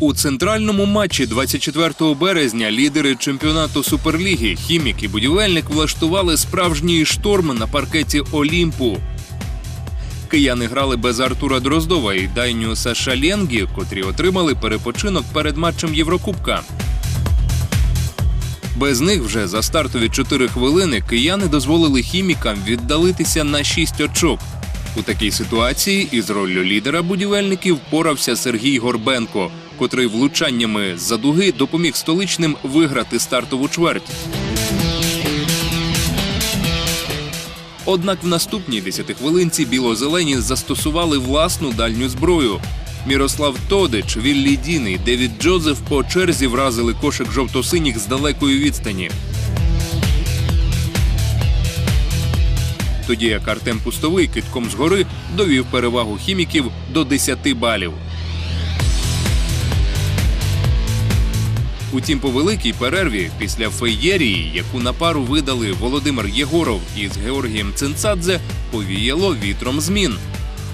У центральному матчі 24 березня лідери чемпіонату Суперліги хімік і будівельник влаштували справжній шторм на паркеті Олімпу. Кияни грали без Артура Дроздова і Дайнюса Шаленгі, котрі отримали перепочинок перед матчем Єврокубка. Без них вже за стартові 4 хвилини кияни дозволили хімікам віддалитися на 6 очок. У такій ситуації із роллю лідера будівельників впорався Сергій Горбенко, котрий влучаннями з-за дуги допоміг столичним виграти стартову чверть. Однак в наступній десятихвилинці біло-зелені застосували власну дальню зброю. Мірослав Тодич, Віллі Дін і Девід Джозеф по черзі вразили кошик жовто-синіх з далекої відстані. Тоді як Артем Пустовий китком згори довів перевагу хіміків до 10 балів. Утім, по великій перерві після феєрії, яку на пару видали Володимир Єгоров із Георгієм Цинцадзе, повіяло вітром змін.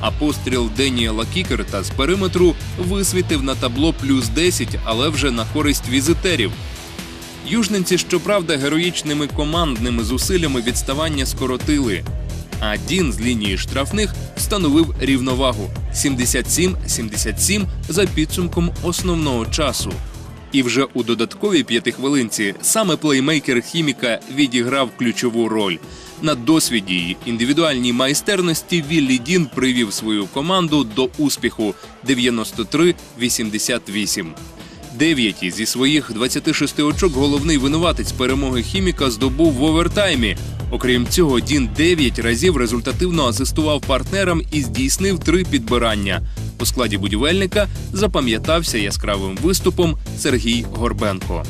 А постріл Деніела Кікерта з периметру висвітив на табло плюс 10, але вже на користь візитерів. Южненці, щоправда, героїчними командними зусиллями відставання скоротили. А Дін з лінії штрафних встановив рівновагу 77-77 за підсумком основного часу. І вже у додатковій п'ятихвилинці саме плеймейкер хіміка відіграв ключову роль. На досвіді й індивідуальній майстерності Віллі Дін привів свою команду до успіху 93-88. Дев'яті зі своїх 26 очок головний винуватець перемоги хіміка здобув в овертаймі. Окрім цього, Дін 9 разів результативно асистував партнерам і здійснив три підбирання. У складі будівельника запам'ятався яскравим виступом Сергій Горбенко.